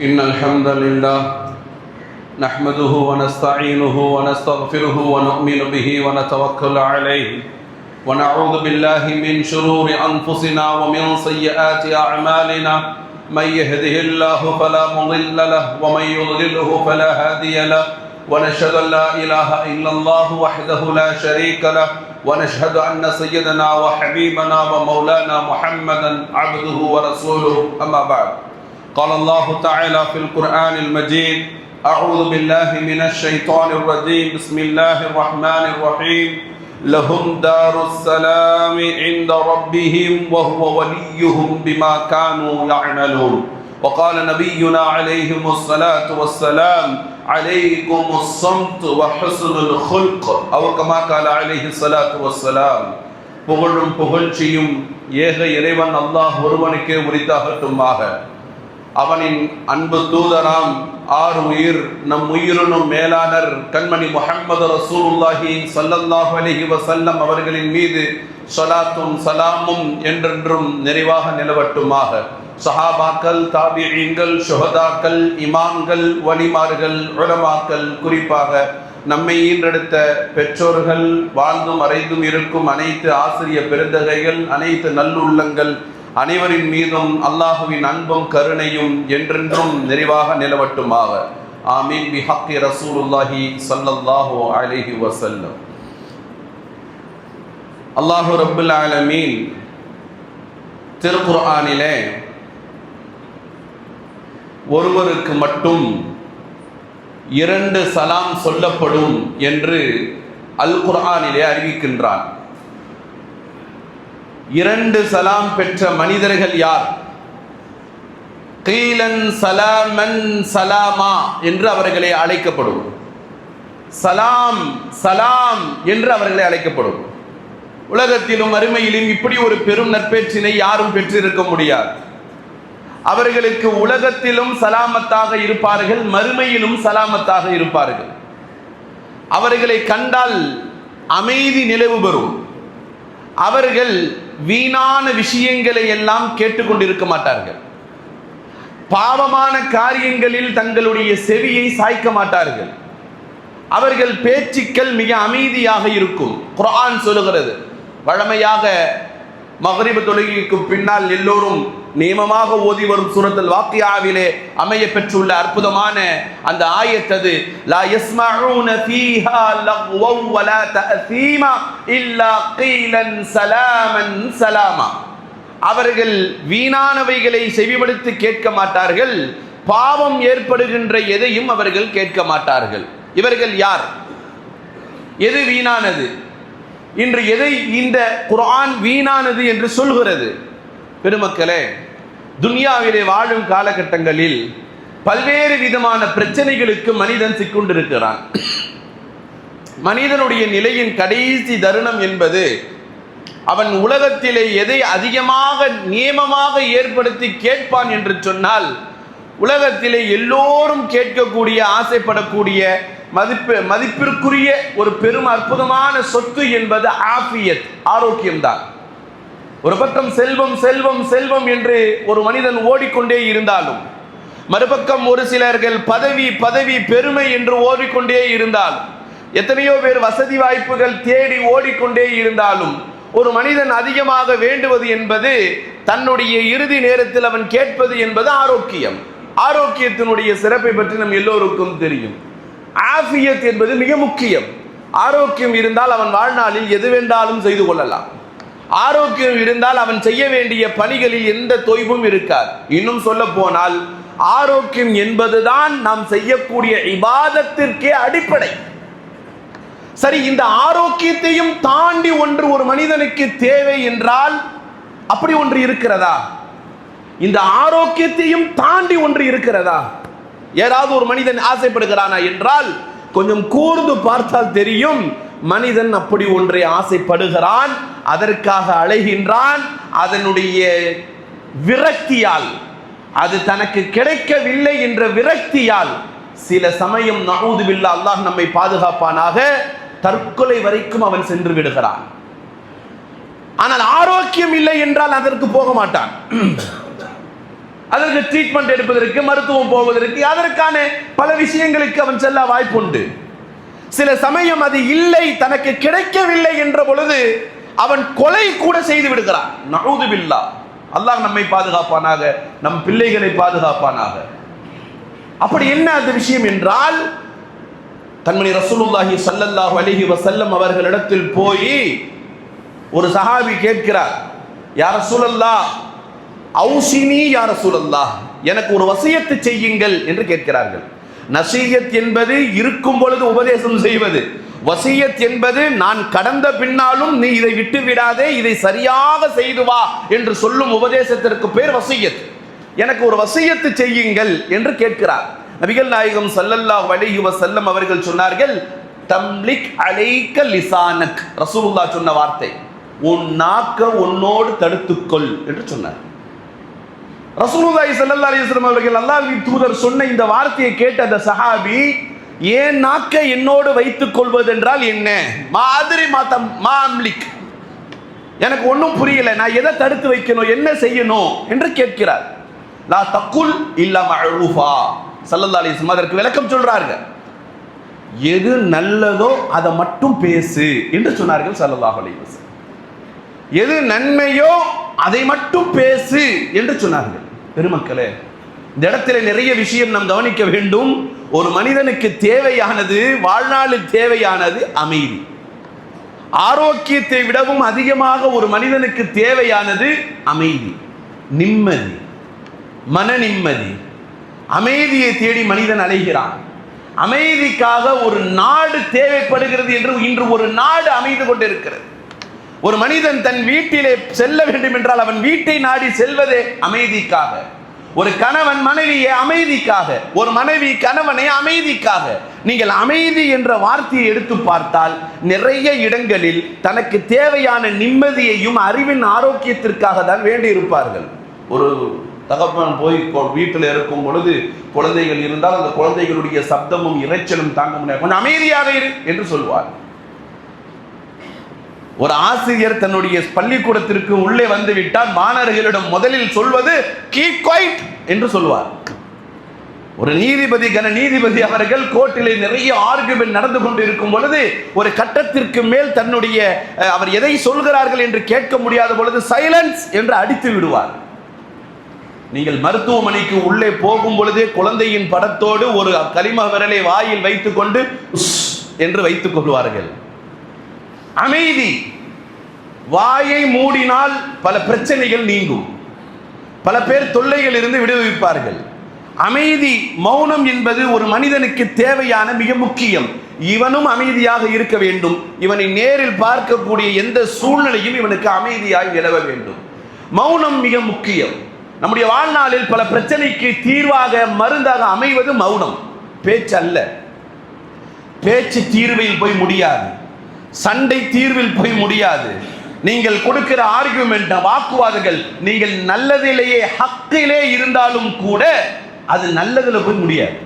إن الحمد لله نحمده ونستعينه ونستغفره ونؤمن به ونتوكل عليه ونعوذ بالله من شرور أنفسنا ومن سيئات أعمالنا من يهده الله فلا مضل له ومن يضلله فلا هادي له ونشهد أن لا إله إلا الله وحده لا شريك له ونشهد أن سيدنا وحبيبنا ومولانا محمدا عبده ورسوله. أما بعد قال الله تعالى في القرآن المجيد أعوذ بالله من الشيطان الرجيم بسم الله الرحمن الرحيم لهم دار السلام عند ربهم وهو وليهم بما كانوا يعملون وقال نبينا عليهم الصلاة والسلام عليكم الصمت وحسن الخلق أو كما قال عليه الصلاة والسلام புகழும் புகழ்ச்சியும் ஏக இறைவன் அல்லாஹ் ஒருவனுக்கே உரித்தாகட்டுமாக அவனின் அன்பு தூதராம் ஆறு உயிர் நம் உயிரினும் மேலாளர் கண்மணி முகமது ரசூலுல்லாஹி சல்லல்லாஹு அலைஹி வஸல்லம் அவர்களின் மீது சலாத்தும் சலாமும் என்றென்றும் நிறைவாக நிலவட்டுமாக. சஹாபாக்கள் தாபியங்கள் சுகதாக்கள் இமாம்கள் வலிமார்கள் உலமாக்கள் குறிப்பாக நம்மை ஈன்றெடுத்த பெற்றோர்கள் வாழ்ந்தும் அறைந்தும் இருக்கும் அனைத்து ஆசிரிய பெருந்தகைகள் அனைத்து நல்லுள்ளங்கள் அனைவரின் மீதும் அல்லாஹுவின் அன்பும் கருணையும் என்றென்றும் நிறைவாக நிலவட்டுமாக. ஆமீன். பிஹக்கி ரசூலுல்லாஹி சல்லல்லாஹு அலிஹி வசல்லம் அல்லாஹு ரப்புல் ஆலமீன் திருக்குர்ஆனிலே ஒருவருக்கு மட்டும் இரண்டு சலாம் சொல்லப்படும் என்று அல் குர்ஆனிலே அறிவிக்கின்றான். இரண்டு சலாம் பெற்ற மனிதர்கள் யார்? கீலன் சலாமன் சலாமா என்று அவர்களே அழைக்கப்படும். சலாம் சலாம் என்று அவர்களே அழைக்கப்படும். உலகத்திலும் அருமையிலும் இப்படி ஒரு பெரும் நற்பேற்றினை யாரும் பெற்றிருக்க முடியாது. அவர்களுக்கு உலகத்திலும் சலாமத்தாக இருப்பார்கள் மறுமையிலும் சலாமத்தாக இருப்பார்கள். அவர்களை கண்டால் அமைதி நிலவு பெறும். அவர்கள் வீணான விஷயங்களை எல்லாம் கேட்டுக்கொண்டிருக்க மாட்டார்கள். பாவமான காரியங்களில் தங்களுடைய செவியை சாய்க்க மாட்டார்கள். அவர்கள் பேச்சுக்கள் மிக அமைதியாக இருக்கும். குரான் சொல்லுகிறது. வழமையாக மகரிப தொழுகைக்கு பின்னால் எல்லோரும் நியமமாக ஓதி வரும் சூரத்தில் வாக்கியாவிலே அமைய பெற்றுள்ள அற்புதமான அந்த ஆயத்தது லா யஸ்மஊன ஃபீஹா லக்வன் வலா தஅசீமா இல்லா கீலன் சலாமன் சலாமா. அவர்கள் வீணானவைகளை செவிமடுத்து கேட்க மாட்டார்கள். பாவம் ஏற்படுகின்ற எதையும் அவர்கள் கேட்க மாட்டார்கள். இவர்கள் யார்? எது வீணானது? இன்று எதை இந்த குரான் வீணானது என்று சொல்கிறது? பெருமக்களே துன்யாவிலே வாழும் காலகட்டங்களில் பல்வேறு விதமான பிரச்சனைகளுக்கு மனிதன் சிக்கொண்டிருக்கிறான். மனிதனுடைய நிலையின் கடைசி தருணம் என்பது அவன் உலகத்திலே எதை அதிகமாக நியமமாக ஏற்படுத்தி கேட்பான் என்று சொன்னால் உலகத்திலே எல்லோரும் கேட்கக்கூடிய ஆசைப்படக்கூடிய மதிப்பு மதிப்பிற்குரிய ஒரு பெரும் அற்புதமான சொத்து என்பது ஆஃபியத் ஆரோக்கியம்தான். ஒரு பக்கம் செல்வம் செல்வம் செல்வம் என்று ஒரு மனிதன் ஓடிக்கொண்டே இருந்தாலும் மறுபக்கம் ஒரு சிலர்கள் பதவி பதவி பெருமை என்று ஓடிக்கொண்டே இருந்தாலும் எத்தனையோ பேர் வசதி வாய்ப்புகள் தேடி ஓடிக்கொண்டே இருந்தாலும் ஒரு மனிதன் அதிகமாக வேண்டுவது என்பது தன்னுடைய இறுதி நேரத்தில் அவன் கேட்பது என்பது ஆரோக்கியம். ஆரோக்கியத்தினுடைய சிறப்பை பற்றி நம் எல்லோருக்கும் தெரியும். ஆஃபியத் என்பது மிக முக்கியம். ஆரோக்கியம் இருந்தால் அவன் வாழ்நாளில் எது வேண்டாலும் செய்து கொள்ளலாம். ஆரோக்கியம் இருந்தால் அவன் செய்ய வேண்டிய பணிகளில் எந்த தொய்வும் இருக்காது. இன்னும் சொல்ல போனால் ஆரோக்கியம் என்பதுதான் நாம் செய்யக்கூடிய இபாதத்திற்கே அடிப்படை. சரி இந்த ஆரோக்கியத்தையும் தாண்டி ஒன்று ஒரு மனிதனுக்கு தேவை என்றால் அப்படி ஒன்று இருக்கிறதா? இந்த ஆரோக்கியத்தையும் தாண்டி ஒன்று இருக்கிறதா? ஏதாவது ஒரு மனிதன் ஆசைப்படுகிறானா என்றால் கொஞ்சம் கூர்ந்து பார்த்தால் தெரியும். மனிதன் அப்படி ஒன்றை ஆசைப்படுகிறான் அதற்காக அழைகின்றான் அதனுடைய விரக்தியால் அது தனக்கு கிடைக்கவில்லை என்ற விரக்தியால் சில சமயம் நகூதுபில்லா அல்லாஹ் நம்மை பாதுகாப்பானாக தற்கொலை வரைக்கும் அவன் சென்று விடுகிறான். ஆனால் ஆரோக்கியம் இல்லை என்றால் அதற்கு போக மாட்டான். அதற்கு ட்ரீட்மெண்ட் எடுப்பதற்கு மருத்துவம் போவதற்கு அதற்கான பல விஷயங்களுக்கு அவன் செல்ல வாய்ப்புண்டு. சில சமயம் அது இல்லை தனக்கு கிடைக்கவில்லை என்ற பொழுது அவன் கொலை கூட செய்து விடுகிறான். நழுதுபில்லா அல்லாஹ் நம்மை பாதுகாப்பானாக நம் பிள்ளைகளை பாதுகாப்பானாக. அப்படி என்ன அந்த விஷயம் என்றால் தன்மணி ரசூலுல்லாஹி சல்லல்லாஹு அலைஹி வஸல்லம் அவர்களிடத்தில் போய் ஒரு சஹாபி கேட்கிறார் யார் ரசூலல்லாஹ் அவுசினி யார் ரசூலல்லாஹ் எனக்கு ஒரு வசியத்து செய்யுங்கள் என்று கேட்கிறார்கள். நசீயத் என்பது இருக்கும் பொழுது உபதேசம் செய்வது. வசியத் என்பது நான் கடந்த பின்னாலும் நீ இதை விட்டு விடாதே இதை சரியாக செய்து வா என்று சொல்லும் உபதேசத்திற்கு பேர் வசியத். எனக்கு ஒரு வசியத்து செய்யுங்கள் என்று கேட்கிறார். நபிகள் நாயகம் சல்லல்லா அலைஹி செல்லம் அவர்கள் சொன்னார்கள் தம்லிக் அலைக்க லிசானக் ரசூலுல்லா சொன்ன வார்த்தை உன் நாக்க உன்னோடு தடுத்துக்கொள் என்று சொன்னார். ரசூலுல்லாஹி ஸல்லல்லாஹு அலைஹி வஸல்லம் அவர்கள் அல்லாஹ்வின் தூதர் சொன்ன இந்த வார்த்தையை கேட்ட அந்த சஹாபி ஏன் நாக்க என்னோடு வைத்துக் கொள்வது என்றால் என்ன மாதிரி மாத்தம் மாம்லிக் எனக்கு ஒன்றும் புரியல நான் எதை தடுத்து வைக்கணும் என்ன செய்யணும்? என்று கேட்கிறார். லா தக்குல் இல்லா மழூஃபா சல்லல்லா அலைஹி வஸல்லம் அதற்கு விளக்கம் சொல்றார்கள். எது நல்லதோ அதை மட்டும் பேசு என்று சொன்னார்கள் சல்லல்லாஹ் அலைஹி எது நன்மையோ அதை மட்டும் பேசு என்று சொன்னார்கள். பெருமக்களே இந்த இடத்துல நிறைய விஷயம் நாம் கவனிக்க வேண்டும். ஒரு மனிதனுக்கு தேவையானது வாழ்நாளில் தேவையானது அமைதி. ஆரோக்கியத்தை விடவும் அதிகமாக ஒரு மனிதனுக்கு தேவையானது அமைதி. நிம்மதி. மன நிம்மதி. அமைதியை தேடி மனிதன் அலைகிறான். அமைதிக்காக ஒரு நாடு தேவைப்படுகிறது என்று இன்று ஒரு நாடு அமைந்து கொண்டிருக்கிறது. ஒரு மனிதன் தன் வீட்டிலே செல்ல வேண்டும் என்றால் அவன் வீட்டை நாடி செல்வதே அமைதிக்காக. ஒரு கணவன் மனைவியை அமைதிக்காக. ஒரு மனைவி கணவனை அமைதிக்காக. நீங்கள் அமைதி என்ற வார்த்தையை எடுத்து பார்த்தால் நிறைய இடங்களில் தனக்கு தேவையான நிம்மதியையும் அறிவின் ஆரோக்கியத்திற்காக தான் வேண்டி இருப்பார்கள் ஒரு தகப்பன் போய் வீட்டில் இருக்கும் பொழுது குழந்தைகள் இருந்தால் அந்த குழந்தைகளுடைய சப்தமும் இரைச்சலும் தாங்க முடியாது. கொஞ்சம் அமைதியாக இரு என்று சொல்வார். ஒரு ஆசிரியர் தன்னுடைய பள்ளிக்கூடத்திற்கு உள்ளே வந்து விட்டால் மாணவர்களிடம் முதலில் சொல்வது கீப் குவைட் என்று சொல்வார். ஒரு நீதிபதி கன நீதிபதி அவர்கள் கோர்ட்டிலே நிறைய ஆர்குமெண்ட் நடந்து கொண்டு இருக்கும் பொழுது ஒரு கட்டத்திற்கு மேல் தன்னுடைய அவர் எதை சொல்கிறார்கள் என்று கேட்க முடியாத பொழுது சைலன்ஸ் என்று அடித்து விடுவார். நீங்கள் மருத்துவமனைக்கு உள்ளே போகும் பொழுதே குழந்தையின் படத்தோடு ஒரு களிம விரலை வாயில் வைத்துக்கொண்டு உஸ் என்று வைத்துக் கொள்வார்கள். அமைதி. வாயை மூடினால் பல பிரச்சனைகள் நீங்கும். பல பேர் தொல்லைகள் இருந்து விடுவிப்பார்கள். அமைதி மௌனம் என்பது ஒரு மனிதனுக்கு தேவையான மிக முக்கியம். இவனும் அமைதியாக இருக்க வேண்டும். இவனை நேரில் பார்க்கக்கூடிய எந்த சூழ்நிலையும் இவனுக்கு அமைதியாய் நிலவ வேண்டும். மௌனம் மிக முக்கியம். நம்முடைய வாழ்நாளில் பல பிரச்சனைக்கு தீர்வாக மருந்தாக அமைவது மௌனம். பேச்சு அல்ல பேச்சு தீர்வில் போய் முடியாது. சண்டை தீர்வில் போய் முடியாது. நீங்கள் கொடுக்கிற ஆர்குமெண்ட் வாக்குவாதங்கள் நீங்கள் நல்லதிலேயே ஹக்கிலே இருந்தாலும் கூட அது நல்லதில் போய் முடியாது.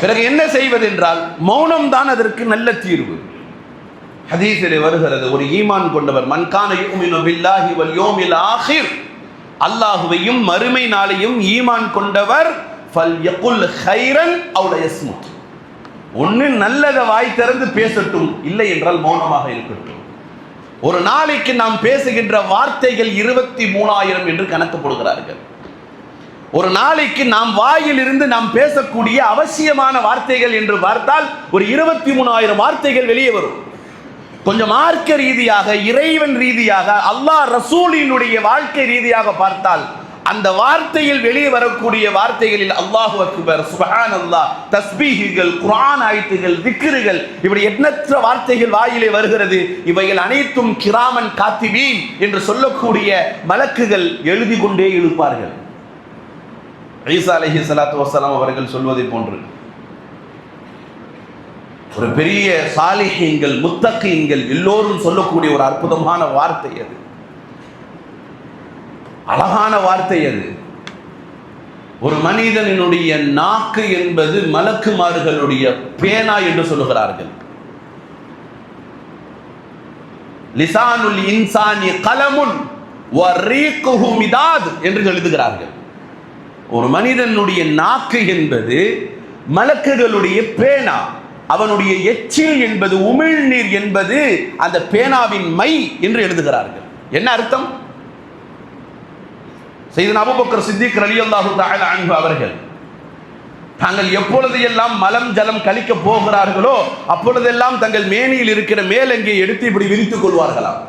பிறகு என்ன செய்வது என்றால் மௌனம் தான் அதற்கு நல்ல தீர்வு. ஹதீஸிலே வருகிறது ஒரு ஈமான் கொண்டவர் மன்கான பில்லாஹி வல் யோமில் ஆஹிர் அல்லாஹுவையும் மறுமை நாளையும் ஈமான் கொண்டவர் ஃபல் யகுல் ஹைரன் அவுல யஸ்முத். ஒன்று நல்லதை வாய் திறந்து பேசட்டும் இல்லை என்றால் மௌனமாக இருக்கட்டும். ஒரு நாளைக்கு நாம் பேசுகின்ற வார்த்தைகள் இருபத்தி மூணாயிரம் என்று கணக்கு போடுகிறார்கள் ஒரு நாளைக்கு நாம் வாயில் இருந்து நாம் பேசக்கூடிய அவசியமான வார்த்தைகள் என்று பார்த்தால் ஒரு இருபத்தி மூணாயிரம் வார்த்தைகள் வெளியே வரும். கொஞ்சம் மார்க்க ரீதியாக இறைவன் ரீதியாக அல்லாஹ் ரசூலினுடைய வாழ்க்கை ரீதியாக பார்த்தால் அந்த வார்த்தையில் வெளியே வரக்கூடிய வார்த்தைகளில் அல்லாஹு அக்பர் சுபஹான் அல்லாஹ் தஸ்பீகிகள் குரான் ஆயத்துகள் திக்ருகள் இப்படி எண்ணற்ற வார்த்தைகள் வாயிலே வருகிறது. இவைகள் அனைத்தும் கிராமன் காத்திபீன் என்று சொல்லக்கூடிய மலக்குகள் எழுதி கொண்டே இருப்பார்கள் ஈசா அலஹி சலாத்து வசலாம் அவர்கள் சொல்வதை போன்று. ஒரு பெரிய சாலிஹீன்கள் முத்தகீன்கள் எல்லோரும் சொல்லக்கூடிய ஒரு அற்புதமான வார்த்தை அது. அழகான வார்த்தை அது. ஒரு மனிதனினுடைய நாக்கு என்பது மலக்குமார்களுடைய பேனா என்று சொல்லுகிறார்கள். லிசானுல் இன்சானி கலமுன் என்று எழுதுகிறார்கள். ஒரு மனிதனுடைய நாக்கு என்பது மலக்குகளுடைய பேனா. அவனுடைய எச்சில் என்பது உமிழ்நீர் என்பது அந்த பேனாவின் மை என்று எழுதுகிறார்கள். என்ன அர்த்தம்? செய்தன் அபுபக்கர் சித்திக் ரலியல்லாஹு தஆலா அன்பு அவர்கள் தாங்கள் எப்பொழுது எல்லாம் மலம் ஜலம் கழிக்க போகிறார்களோ அப்பொழுதெல்லாம் தங்கள் மேனியில் இருக்கிற மேலங்கியை எடுத்து இப்படி விரித்துக் கொள்வார்களாம்.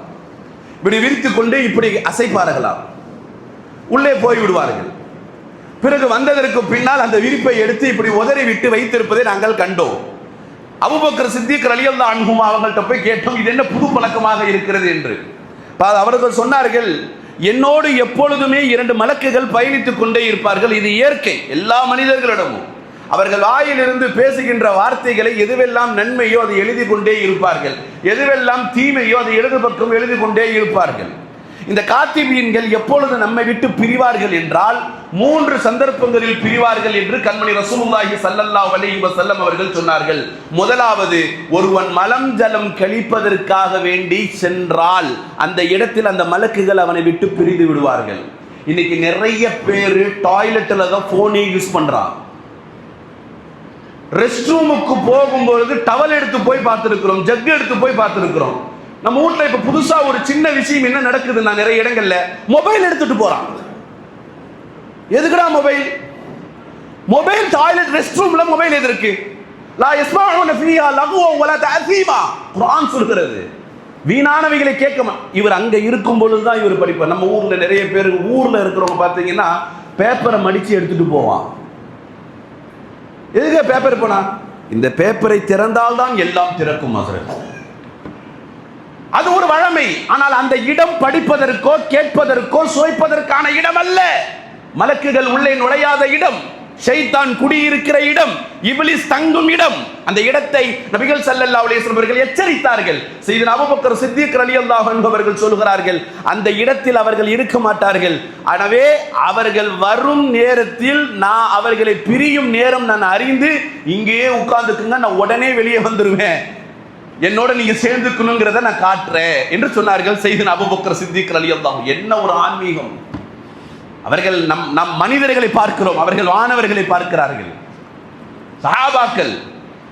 இப்படி விரித்துக் கொண்டு இப்படி அசைப்பார்களாம். உள்ளே போய் விடுவார்கள். பிறகு வந்ததற்கு பின்னால் அந்த விரிப்பை எடுத்து இப்படி உதறி விட்டு வைத்திருப்பதை நாங்கள் கண்டோம். அபுபக்கர் சித்திக் ரலியல்லா அன்ஹும் அவங்கள்ட்ட போய் கேட்டோம் இது என்ன புது பழக்கமாக இருக்கிறது? என்று. அவர்கள் சொன்னார்கள் என்னோடு எப்பொழுதுமே இரண்டு மலக்குகள் பயணித்துக் கொண்டே இருப்பார்கள். இது இயற்கை. எல்லா மனிதர்களிடமும். அவர்கள் வாயிலிருந்து பேசுகின்ற வார்த்தைகளை எதுவெல்லாம் நன்மையோ அதை எழுதி கொண்டே இருப்பார்கள். எதுவெல்லாம் தீமையோ அதை இடது பக்கம் எழுதி கொண்டே இருப்பார்கள். இந்த காத்திபீன்கள் எப்பொழுது நம்மை விட்டு பிரிவார்கள் என்றால் மூன்று சந்தர்ப்பங்களில் பிரிவார்கள் என்று கண்மணி ரசூலுல்லாஹி ஸல்லல்லாஹு அலைஹி வஸல்லம் அவர்கள் சொன்னார்கள். முதலாவது ஒருவன் மலம் ஜலம் கழிப்பதற்காக வேண்டி சென்றால் அந்த இடத்தில் அந்த மலக்குகள் அவனை விட்டு பிரிந்து விடுவார்கள். இன்னைக்கு நிறைய பேர் டாய்லெட்டில் தான் ஃபோனே யூஸ் பண்றான். ரெஸ்ட் ரூமுக்கு போகும்பொழுது டவல் எடுத்து போய் பார்த்துருக்கிறோம் ஜக் எடுத்து போய் பார்த்துருக்கிறோம். நம்ம வீட்டில் இப்போ புதுசாக ஒரு சின்ன விஷயம் என்ன நடக்குது நான் நிறைய இடங்களில் மொபைல் எடுத்துட்டு போகிறாங்க எதுக்குடா மொபைல் மொபைல் டாய்லெட் ரெஸ்ட் ரூம்ல மொபைல் எது இருக்கு? லா யஸ்மஊன ஃபீஹா லகுவ வலா தஅசீமா குர்ஆன் சொல்கிறது. வீணானவைகளை கேட்க இவர் அங்க இருக்கும் பொழுது தான் இவர் படிப்பார். நம்ம ஊர்ல நிறைய பேர் ஊர்ல இருக்கிறவங்க பார்த்தீங்கன்னா பேப்பரை மடிச்சு எடுத்துட்டு போவான். எதுக்கு பேப்பர் போனா? இந்த பேப்பரை திறந்தால் தான் எல்லாம் திறக்கும் ஹஸ்ரத் அது ஒரு வழமை. ஆனால் அந்த இடம் படிப்பதற்கோ கேட்பதற்கோ சுவைப்பதற்கான இடம் அல்ல மலக்குகள் உள்ளே நுழையாத இடம் ஷைத்தான் குடியிருக்கிற இடம் இபிலிஸ் தங்கும் இடம். அந்த இடத்தை நபிகள் சல்லல்லா அலைஹி அவர்கள் எச்சரித்தார்கள். செய்தி அபூபக்கர் சித்திக் ரலியல்லாஹு அன்ஹு என்பவர்கள் சொல்கிறார்கள் அந்த இடத்தில் அவர்கள் இருக்க மாட்டார்கள். எனவே அவர்கள் வரும் நேரத்தில் நான் அவர்களை பிரியும் நேரம் நான் அறிந்து இங்கேயே உட்கார்ந்துக்குங்க நான் உடனே வெளியே வந்துருவேன். என்னோட நீங்க சேர்ந்துக்கணுங்கிறத நான் காட்டுறேன் என்று சொன்னார்கள் செய்தன் அபுபக்கர் சித்திக் தான் என்ன ஒரு ஆன்மீகம். அவர்கள் நம் நம் மனிதர்களை பார்க்கிறோம். அவர்கள் வானவர்களை பார்க்கிறார்கள். சஹாபாக்கள்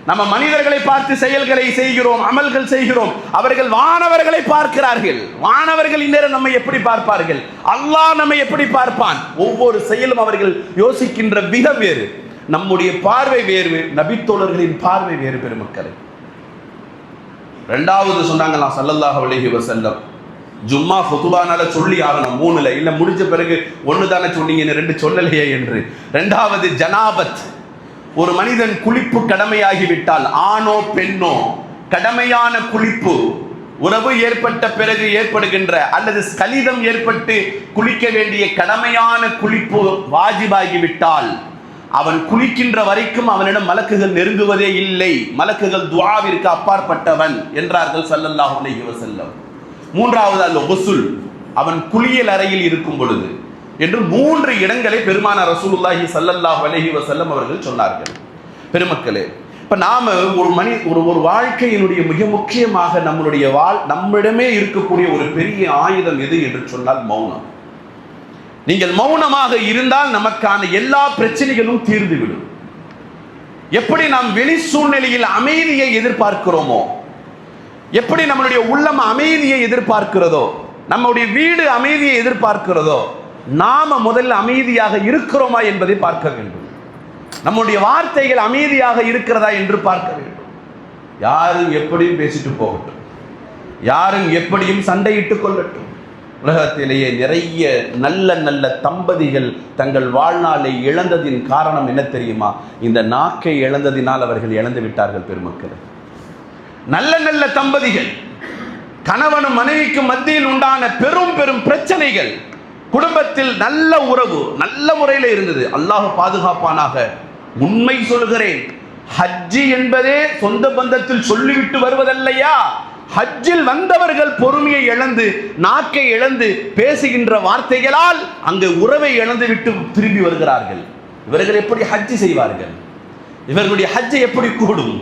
நம்ம மனிதர்களை பார்த்து செயல்களை செய்கிறோம் அமல்கள் செய்கிறோம். அவர்கள் வானவர்களை பார்க்கிறார்கள். வானவர்கள் இந்நேரம் நம்மை எப்படி பார்ப்பார்கள்? அல்லாஹ் நம்மை எப்படி பார்ப்பான்? ஒவ்வொரு செயலும் அவர்கள் யோசிக்கின்ற விக வேறு. நம்முடைய பார்வை வேறு நபித்தோழர்களின் பார்வை வேறு பெருமக்களை. ரெண்டாவது சொன்னாங்களாம் சல்லல்லாஹ் அலஹி வசல்லம் ஜும்மா ஃபுதுபானால சொல்லி ஆகணும் மூணுல. இல்ல முடிஞ்ச பிறகு ஒன்று தானே சொன்னீங்கன்னு ரெண்டு சொல்லலையே என்று. ரெண்டாவது ஜனாபத். ஒரு மனிதன் குளிப்பு கடமையாகிவிட்டால் ஆணோ பெண்ணோ கடமையான குளிப்பு உறவு ஏற்பட்ட பிறகு ஏற்படுகின்ற அல்லது ஸ்கலிதம் ஏற்பட்டு குளிக்க வேண்டிய கடமையான குளிப்பு வாஜிபாகிவிட்டால் அவன் குளிக்கின்ற வரைக்கும் அவனிடம் மலக்குகள் நெருங்குவதே இல்லை. மலக்குகள் துவாவிற்கு அப்பாற்பட்டவன் என்றார்கள் ஸல்லல்லாஹு அலைஹி வஸல்லம். மூன்றாவது அல்ல ஒசுல் அவன் குளியல் அறையில் இருக்கும் பொழுது என்று மூன்று இடங்களை பெருமான ரசூலுல்லாஹி சல்லல்லாஹ் அலஹி வசல்லம் அவர்கள் சொன்னார்கள். பெருமக்களே இப்போ நாம் ஒரு மனி ஒரு ஒரு வாழ்க்கையினுடைய மிக முக்கியமாக நம்மளுடைய வாழ் நம்மிடமே இருக்கக்கூடிய ஒரு பெரிய ஆயுதம் எது என்று சொன்னால் மௌனம். நீங்கள் மௌனமாக இருந்தால் நமக்கான எல்லா பிரச்சனைகளும் தீர்ந்துவிடும். எப்படி நாம் வெளி சூழ்நிலையில் அமைதியை எதிர்பார்க்கிறோமோ எப்படி நம்மளுடைய உள்ளம் அமைதியை எதிர்பார்க்கிறதோ நம்முடைய வீடு அமைதியை எதிர்பார்க்கிறதோ நாம முதல்ல அமைதியாக இருக்கிறோமா என்பதை பார்க்க வேண்டும். நம்முடைய வார்த்தைகள் அமைதியாக இருக்கிறதா என்று பார்க்க வேண்டும். யாரும் எப்படியும் பேசிட்டு போகட்டும். யாரும் எப்படியும் சண்டையிட்டுக் கொள்ளட்டும். உலகத்திலேயே நிறைய நல்ல நல்ல தம்பதிகள் தங்கள் வாழ்நாளை இழந்ததின் காரணம் என்ன தெரியுமா? இந்த நாக்கை இழந்ததினால் அவர்கள் இழந்து விட்டார்கள் பெருமக்கள். நல்ல நல்ல தம்பதிகள் கணவனும் மனைவிக்கு மத்தியில் உண்டான பெரும் பெரும் பிரச்சனைகள் குடும்பத்தில் நல்ல உறவு நல்ல முறையில் இருந்தது. அல்லாஹ் பாதுகாப்பானாக உண்மை சொல்கிறேன் ஹஜ்ஜி என்பதே சொந்த பந்தத்தில் சொல்லிவிட்டு வருவதல்லையா? ஹஜ்ஜில் வந்தவர்கள் பொறுமையை இழந்து நாக்கை இழந்து பேசுகின்ற வார்த்தைகளால் அங்கு உறவை இழந்து விட்டு திரும்பி வருகிறார்கள். இவர்கள் எப்படி ஹஜ்ஜி செய்வார்கள்? இவர்களுடைய ஹஜ்ஜை எப்படி கூடும்?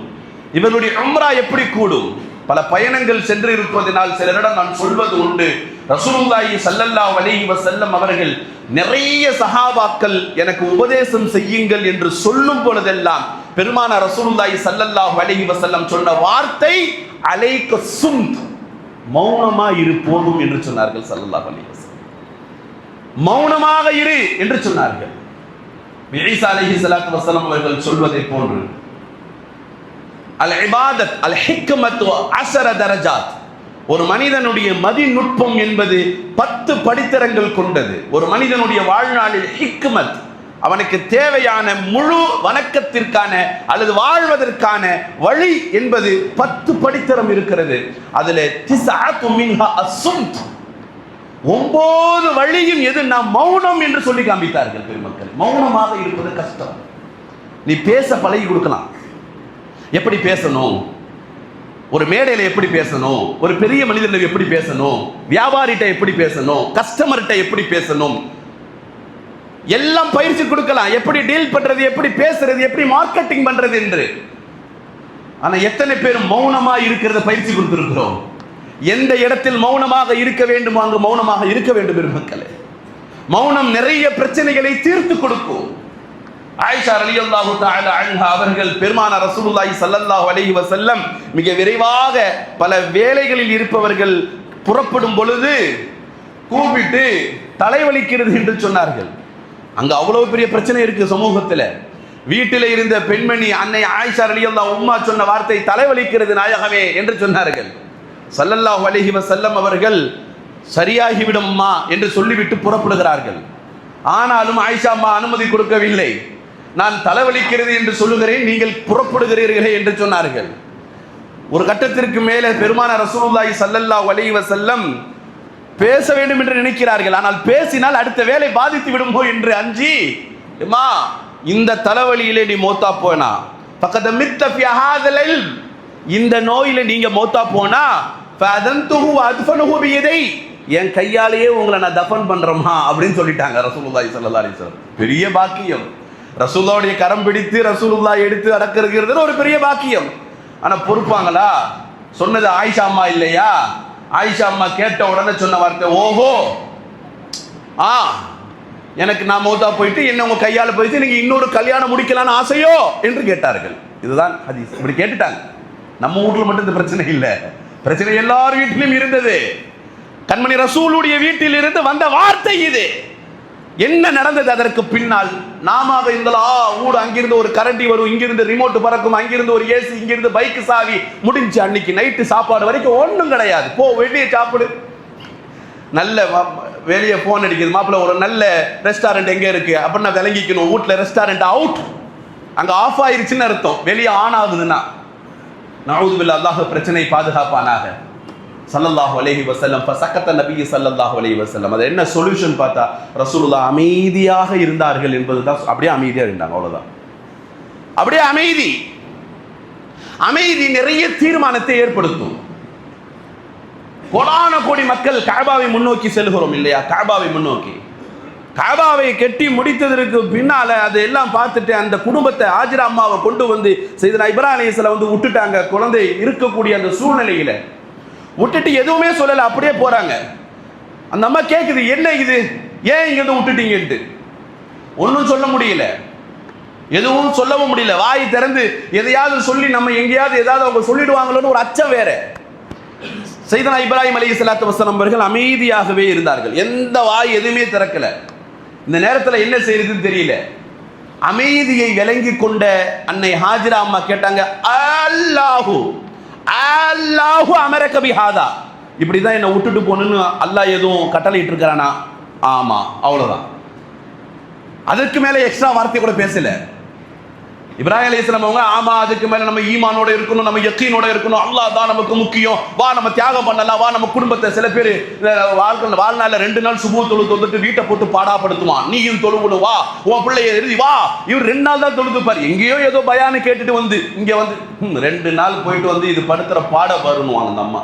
இவர்களுடைய அம்ரா எப்படி கூடும்? பல பயணங்கள் சென்று இருப்பதனால் சிலரிடம் நான் சொல்வது உண்டு. ரசூலுல்லாஹி சல்லல்லா அலைஹி வஸல்லம் அவர்கள் நிறைய சஹாபாக்கள் எனக்கு உபதேசம் செய்யுங்கள் என்று சொல்லும் பொழுதெல்லாம் பெருமான ரசூலுல்லாஹி சல்லல்லாஹு அலைஹி வஸல்லம் சொன்ன வார்த்தை அலைக்க சும் மௌனமா இரு போதும் என்று சொன்னார்கள் சல்லல்லாஹு அலைஹி வஸல்லம். மௌனமாக இரு என்று சொன்னார்கள். ஈசா அலைஹி ஸலாத்து வஸல்லம் அவர்கள் சொல்வதை போன்று அல் இபாதத் அல் ஹிக்மத் அசர தரஜாத். ஒரு மனிதனுடைய மதிநுட்பம் என்பது பத்து படித்தரங்கள் கொண்டது. ஒரு மனிதனுடைய வாழ்நாளில் ஹிக்மத் அவனுக்கு தேவையான முழு வணக்கத்திற்கான அல்லது வாழ்வதற்கான வழி என்பது பத்து படித்தரம் இருக்கிறது. அதுல ஒன்பது வழியும் எது? நாம் மௌனம் என்று சொல்லி காண்பித்தார்கள் பெருமக்கள். மௌனமாக இருப்பது கஷ்டம். நீ பேச பழகி கொடுக்கலாம். எப்படி பேசணும்? ஒரு மேடையில் எப்படி பேசணும்? ஒரு பெரிய மனிதர்கள் எப்படி பேசணும்? வியாபாரிகிட்ட எப்படி பேசணும்? கஸ்டமர்கிட்ட எப்படி பேசணும்? எல்லாம் பயிற்சி கொடுக்கலாம். எப்படி டீல் பண்றது எப்படி பேசுறது எப்படி மார்க்கெட்டிங் பண்றது என்று. ஆனா எத்தனை பேர் மௌனமா இருக்கிறத பயிற்சி கொடுத்திருக்கிறோம்? எந்த இடத்தில் மௌனமாக இருக்க வேண்டும் அங்கு மௌனமாக இருக்க வேண்டும் பெருமக்களே மௌனம் நிறைய பிரச்சனைகளை தீர்த்து கொடுக்கும். ஆயிஷா அலி அல்லாஹு அன்ஹா அவர்கள் பெருமான ரசூலுல்லாஹி சல்லல்லாஹு அலைஹி வசல்லம் மிக விரைவாக பல வேலைகளில் இருப்பவர்கள் புறப்படும் பொழுது கூப்பிட்டு தலைவலிக்கிறது என்று சொன்னார்கள். அங்க அவ்வளவு பெரிய பிரச்சனை இருக்கு சமூகத்துல. வீட்டில் இருந்த பெண்மணி அன்னை ஆயிஷா ரலியல்லாஹு உம்மா சொன்ன வார்த்தை தலைவலிக்கிறது நாயகமே என்று சொன்னார்கள். சல்லல்லாஹ் அலிஹி வசல்லம் அவர்கள் சரியாகிவிடும் அம்மா என்று சொல்லிவிட்டு புறப்படுகிறார்கள். ஆனாலும் ஆயிஷா அம்மா அனுமதி கொடுக்கவில்லை. நான் தலைவலிக்கிறது என்று சொல்லுகிறேன் நீங்கள் புறப்படுகிறீர்களே என்று சொன்னார்கள். ஒரு கட்டத்திற்கு மேலே பெருமான ரசூலுல்லாஹி சல்லல்லாஹ் அலிஹி வசல்லம் பேச வேண்டும் என்று நினைக்கிறார்கள். ஆனால் பேசினால் அடுத்த வேலை பாதித்து விடுமோ என்று அஞ்சி அம்மா இந்த தலைவலியிலே நீ மோத்தா போனா? பக்கத்து மித்த ஃபி இந்த நோயில நீங்க மோத்தா போனா? ஃபஅதன்துஹு வஅத்ஃபனுஹு பியதை. என் கையாலேயே உங்களை நான் தஃபன் பண்றோமா அப்படின்னு சொல்லிட்டாங்க ரசூலுல்லாஹி ஸல்லல்லாஹு அலைஹி வஸல்லம். பெரிய பாக்கியம். ரசூலுல்லாவுடைய கரம் பிடித்து ரசூலுல்லாஹ் எடுத்து அடக்கிறது ஒரு பெரிய பாக்கியம். ஆனா பொறுப்பாங்களா? சொன்னது ஆயிஷா அம்மா இல்லையா? ஆயிஷா அம்மா கேட்ட உடனே சொன்ன வார்த்தை ஓஹோ! ஆ எனக்கு நான் மௌத்தா போயிட்டு என்ன உங்க கையால போயிட்டு நீங்க இன்னொரு கல்யாணம் முடிக்கலாம்னு ஆசையோ? என்று கேட்டார்கள். இதுதான் ஹதீஸ். இப்படி கேட்டுட்டாங்க. நம்ம வீட்டுல மட்டும் இந்த பிரச்சனை இல்லை. பிரச்சனை எல்லார் வீட்டிலும் இருந்தது. கண்மணி ரசூலுடைய வீட்டில் இருந்து வந்த வார்த்தை இது. என்ன நடந்தது அதற்கு பின்னால்? நாம இருந்தாலும் ஆ ஊடு அங்கிருந்து ஒரு கரண்டி வரும் இங்கிருந்து ரிமோட் பறக்கும் அங்கிருந்து ஒரு ஏசி இங்கிருந்து பைக் சாவி. முடிஞ்சு அன்னைக்கு நைட்டு சாப்பாடு வரைக்கும் ஒன்றும் கிடையாது. போ வெளியே சாப்பிடு. நல்ல வெளியே ஃபோன் அடிக்குது. மாப்பிள்ள ஒரு நல்ல ரெஸ்டாரண்ட் எங்கே இருக்கு? அப்படின்னு விளங்கிக்கணும். வீட்டில் ரெஸ்டாரண்ட் அவுட் அங்கே ஆஃப் ஆயிருச்சுன்னு அர்த்தம். வெளியே ஆன் ஆகுதுன்னா. நவுது அல்லாஹ் பிரச்சனை பாதுகாப்பானாக. சல்லல்லாஹு அலைஹி வசல்லம் சக்கத்த நபி சல்லல்லாஹு அலைஹி வசல்லம் அது என்ன சொல்யூஷன் பார்த்தா ரசூலுல்லா அமைதியாக இருந்தார்கள் என்பது தான் அப்படியே அமைதியாக இருந்தாங்க அவ்வளவுதான். அப்படியே அமைதி. அமைதி நிறைய தீர்மானத்தை ஏற்படுத்தும். கோடான கோடி மக்கள் காபாவை முன்னோக்கி செல்கிறோம் இல்லையா? காபாவை முன்னோக்கி. காபாவை கெட்டி முடித்ததற்கு பின்னால அது எல்லாம் பார்த்துட்டு அந்த குடும்பத்தை ஆஜிரா அம்மாவை கொண்டு வந்து செய்தனா இப்ராஹிம் வந்து விட்டுட்டாங்க. குழந்தை இருக்கக்கூடிய அந்த சூழ்நிலையில விட்டுட்டு எதுவுமே சொல்லலை அப்படியே போறாங்க. அந்த அம்மா கேட்குது என்ன இது? ஏன் இங்கேருந்து விட்டுட்டீங்கன்ட்டு. ஒன்றும் சொல்ல முடியல. எதுவும் சொல்லவும் முடியல. வாய் திறந்து எதையாவது சொல்லி நம்ம எங்கேயாவது ஏதாவது அவங்க சொல்லிடுவாங்களோன்னு ஒரு அச்சம் வேற. செய்தனா இப்ராஹிம் அலி சலாத்து வசனம் அவர்கள் அமைதியாகவே இருந்தார்கள். எந்த வாய் எதுவுமே திறக்கல. இந்த நேரத்தில் என்ன செய்யறதுன்னு தெரியல. அமைதியை விளங்கி கொண்ட அன்னை ஹாஜிரா அம்மா கேட்டாங்க அல்லாஹு அல்லாஹு அமரக்க பிஹாதா இப்படிதான் என்னை விட்டுட்டு போகணும்னு அல்லாஹ் எதுவும் கட்டளையிட்டு இருக்கிறானா ஆமா அவ்வளவுதான். அதுக்கு மேல எக்ஸ்ட்ரா வார்த்தை கூட பேசலை. இப்ராஹிம் அலைஹிஸ்ஸலாம் அவங்க ஆமா அதுக்கு மேல நம்ம ஈமானோட இருக்கணும் நம்ம யக்கீனோட இருக்கணும். அல்லாஹ் தான் நமக்கு முக்கியம். வா நம்ம தியாகம் பண்ணலாம் வா நம்ம குடும்பத்தை சில பேர் வாழ்க்கை வாழ்நாள்ல ரெண்டு நாள் சுபு தொழுது வந்துட்டு வீட்டை போட்டு பாடாப்படுத்துவான். நீயும் தொழுகணும் வா. உன் பிள்ளைய எழுதி வா. இவர் ரெண்டு நாள் தான் தொழுது பாரு. எங்கேயோ ஏதோ பயானு கேட்டுட்டு வந்து இங்க வந்து ரெண்டு நாள் போயிட்டு வந்து இது படுத்துற பாட வருணுவான் அந்த அம்மா.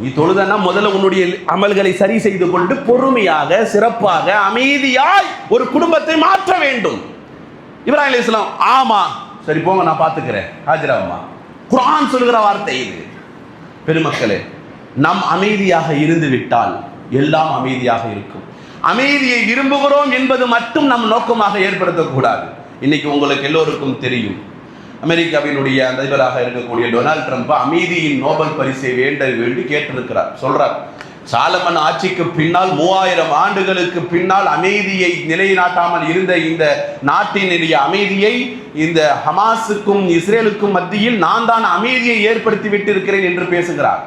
நீ தொழுதனா முதல்ல உன்னுடைய அமல்களை சரி செய்து கொண்டு பொறுமையாக சிறப்பாக அமைதியாய் ஒரு குடும்பத்தை மாற்ற வேண்டும். இப்ராஹிம் அலைஹிஸ்ஸலாம் ஆமா. சரி போங்க நான் பார்த்துக்கிறேன். ஹாஜிரா குரான் சொல்கிற சொல்லுகிற வார்த்தை இது. பெருமக்களே நம் அமைதியாக இருந்து விட்டால் எல்லாம் அமைதியாக இருக்கும். அமைதியை விரும்புகிறோம் என்பது மட்டும் நம் நோக்கமாக ஏற்படுத்தக்கூடாது. இன்னைக்கு உங்களுக்கு எல்லோருக்கும் தெரியும். அமெரிக்காவினுடைய அதிபராக இருக்கக்கூடிய டொனால்ட் ட்ரம்ப் அமைதியின் நோபல் பரிசை வேண்ட வேண்டி கேட்டிருக்கிறார். சொல்றார் சாலமன் ஆட்சிக்கு பின்னால் மூவாயிரம் ஆண்டுகளுக்கு பின்னால் அமைதியை நிலைநாட்டாமல் இருந்த இந்த நாட்டினுடைய அமைதியை இந்த ஹமாஸுக்கும் இஸ்ரேலுக்கும் மத்தியில் நான் தான் அமைதியை ஏற்படுத்தி விட்டிருக்கிறேன் என்று பேசுகிறார்.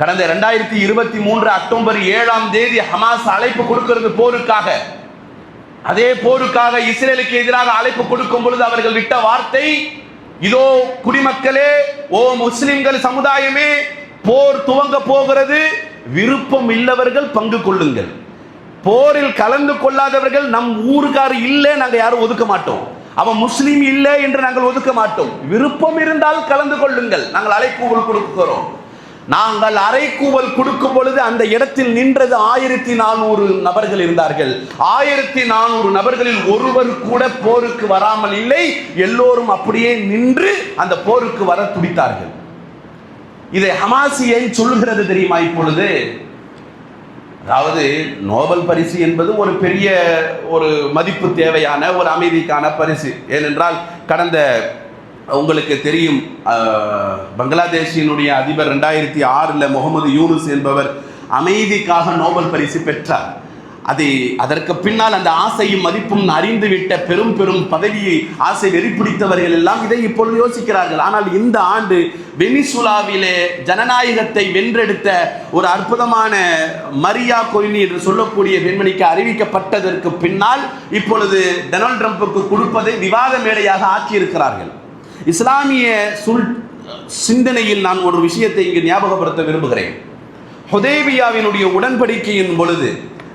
கடந்த இரண்டாயிரத்தி இருபத்தி மூன்று அக்டோபர் ஏழாம் தேதி ஹமாஸ் அழைப்பு கொடுக்கிறது போருக்காக. அதே போருக்காக இஸ்ரேலுக்கு எதிராக அழைப்பு கொடுக்கும் பொழுது அவர்கள் விட்ட வார்த்தை இதோ குடிமக்களே ஓ முஸ்லிம்கள் சமுதாயமே போர் துவங்க போகிறது விருப்பம் இல்லவர்கள் பங்கு கொள்ளுங்கள். போரில் கலந்து கொள்ளாதவர்கள் நம் ஊருக்கார் இல்லை நாங்கள் யாரும் ஒதுக்க மாட்டோம். அவன் முஸ்லீம் இல்லை என்று நாங்கள் ஒதுக்க மாட்டோம். விருப்பம் இருந்தால் கலந்து கொள்ளுங்கள். நாங்கள் அலைக்கூவல் கொடுக்கிறோம். நாங்கள் அரைக்கூவல் கொடுக்கும் பொழுது அந்த இடத்தில் நின்றது ஆயிரத்தி நானூறு நபர்கள் இருந்தார்கள். ஆயிரத்தி நானூறு நபர்களில் ஒருவர் கூட போருக்கு வராமல் இல்லை. எல்லோரும் அப்படியே நின்று அந்த போருக்கு வர துடித்தார்கள். இதை ஹமாசி ஏன் சொல்லுகிறது தெரியுமா இப்பொழுது? அதாவது நோபல் பரிசு என்பது ஒரு பெரிய ஒரு மதிப்பு தேவையான ஒரு அமைதிக்கான பரிசு. ஏனென்றால் கடந்த உங்களுக்கு தெரியும் பங்களாதேஷினுடைய அதிபர் ரெண்டாயிரத்தி ஆறில் முகமது யூனுஸ் என்பவர் அமைதிக்காக நோபல் பரிசு பெற்றார். அதை அதற்கு பின்னால் அந்த ஆசையும் மதிப்பும் அறிந்துவிட்ட பெரும் பெரும் பதவியை ஆசை வெறிப்பிடித்தவர்கள் எல்லாம் இதை இப்பொழுது யோசிக்கிறார்கள். ஆனால் இந்த ஆண்டு வெனிசுலாவிலே ஜனநாயகத்தை வென்றெடுத்த ஒரு அற்புதமான மரியா கொய்னி என்று சொல்லக்கூடிய பெண்மணிக்கு அறிவிக்கப்பட்டதற்கு பின்னால் இப்பொழுது டொனால்ட் ட்ரம்புக்கு கொடுப்பதை விவாத மேடையாக ஆக்கியிருக்கிறார்கள். இஸ்லாமிய சுல் சிந்தனையில் நான் ஒரு விஷயத்தை இங்கு ஞாபகப்படுத்த விரும்புகிறேன். ஹுதேபியாவினுடைய உடன்படிக்கையின் பொழுது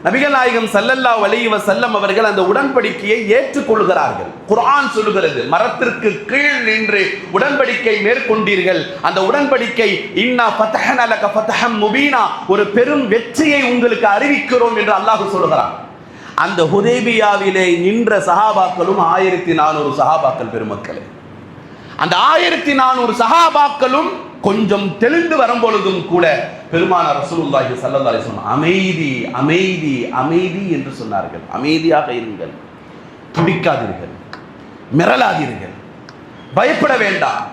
நபிகள் நாயகம் ஸல்லல்லாஹு அலைஹி செல்லம் அவர்கள் அந்த உடன்படிக்கையை ஏற்றுக்கொள்கிறார்கள். குரான் சொல்லுகிறது மரத்திற்கு கீழ் நின்று உடன்படிக்கை மேற்கொண்டீர்கள். அந்த உடன்படிக்கை இன்னா பத்தஹன் அலக பத்தஹம் முபீனா. ஒரு பெரும் வெற்றியை உங்களுக்கு அறிவிக்கிறோம் என்று அல்லாஹ் சொல்கிறான். அந்த ஹுதேபியாவிலே நின்ற சஹாபாக்களும் ஆயிரத்தி நானூறு சஹாபாக்கள் பெருமக்களே. அந்த ஆயிரத்தி நானூறு சஹாபாக்களும் கொஞ்சம் தெளிந்து வரும்பொழுதும் கூட பெருமான ரசூலுல்லாஹி ஸல்லல்லாஹு அலைஹி வஸல்லம் அமைதி அமைதி அமைதி என்று சொன்னார்கள். அமைதியாக இருங்கள். துடிக்காதீர்கள். மிரளாதீர்கள். பயப்பட வேண்டாம்.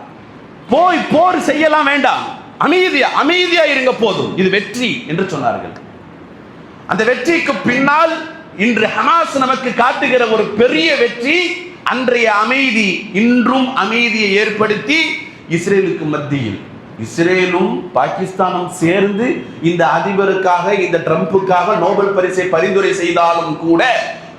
போய் போர் செய்யலாம் வேண்டாம். அமைதியா அமைதியா இருங்க போதும். இது வெற்றி என்று சொன்னார்கள். அந்த வெற்றிக்கு பின்னால் இன்று ஹமாஸ் நமக்கு காட்டுகிற ஒரு பெரிய வெற்றி அன்றைய அமைதி இன்றும் அமைதியை ஏற்படுத்தி இஸ்ரேலுக்கு மத்தியில். இஸ்ரேலும் பாகிஸ்தானும் சேர்ந்து இந்த அதிபருக்காக இந்த ட்ரம்புக்காக நோபல் பரிசை பரிந்துரை செய்தாலும் கூட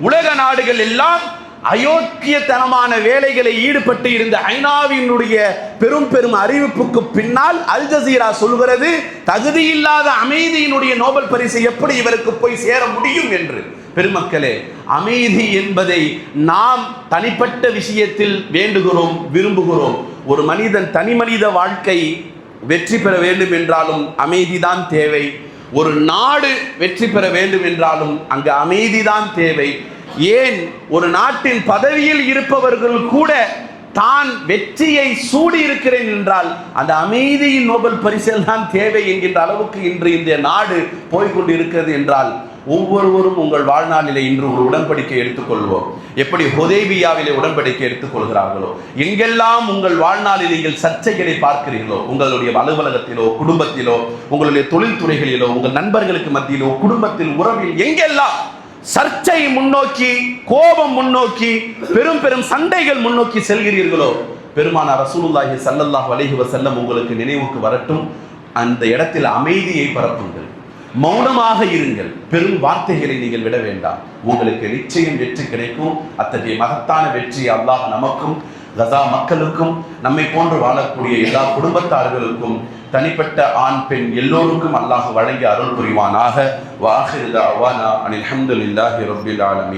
உலக நாடுகள் எல்லாம் அயோக்கியத்தனமான வேலைகளை ஈடுபட்டு இருந்த ஐநாவினுடைய பெரும் பெரும் அறிவிப்புக்கு பின்னால் அல் ஜசீரா சொல்கிறது தகுதியில்லாத அமைதியினுடைய நோபல் பரிசு எப்படி இவருக்கு போய் சேர முடியும் என்று. பெருமக்களே அமைதி என்பதை நாம் தனிப்பட்ட விஷயத்தில் வேண்டுகிறோம் விரும்புகிறோம். ஒரு மனிதன் தனி மனித வாழ்க்கை வெற்றி பெற வேண்டும் என்றாலும் அமைதிதான் தேவை. ஒரு நாடு வெற்றி பெற வேண்டும் என்றாலும் அங்கு அமைதிதான் தேவை. ஏன்? ஒரு நாட்டின் பதவியில் இருப்பவர்கள் கூட தான் வெற்றியை சூடி இருக்கிறேன் என்றால் அந்த அமைதியின் நோபல் பரிசல் தான் தேவை என்கின்ற அளவுக்கு இன்று இந்த நாடு போய்கொண்டு இருக்கிறது என்றால் ஒவ்வொருவரும் உங்கள் வாழ்நாளிலே இன்று ஒரு உடன்படிக்கை எடுத்துக்கொள்வோம். எப்படி ஹொதேபியாவிலே உடன்படிக்கை எடுத்துக்கொள்கிறார்களோ எங்கெல்லாம் உங்கள் வாழ்நாளில் நீங்கள் சர்ச்சைகளை பார்க்கிறீர்களோ உங்களுடைய அலுவலகத்திலோ குடும்பத்திலோ உங்களுடைய தொழில்துறைகளிலோ உங்கள் நண்பர்களுக்கு மத்தியிலோ குடும்பத்தில் உறவில் எங்கெல்லாம் சர்ச்சை முன்னோக்கி கோபம் முன்னோக்கி பெரும் பெரும் சண்டைகள் முன்னோக்கி செல்கிறீர்களோ பெருமானார் ரசூலுல்லாஹி சல்லல்லாஹ் அலைஹி வஸல்லம் உங்களுக்கு நினைவுக்கு வரட்டும். அந்த இடத்தில் அமைதியை பரப்புங்கள். மௌனமாக இருங்கள். பெரும் வார்த்தைகளை நீங்கள் விட வேண்டாம். உங்களுக்கு நிச்சயம் வெற்றி கிடைக்கும். அத்தகைய மகத்தான வெற்றி அல்லாஹ் நமக்கும் கசா மக்களுக்கும் நம்மை போன்று வாழக்கூடிய எல்லா குடும்பத்தார்களுக்கும் தனிப்பட்ட ஆண் பெண் எல்லோருக்கும் அல்லாஹ் வழங்கி அருள் புரிவானாக. வாஹிர் அவானா அனில் அஹமதுல்லாஹி ரபில் ஆலமி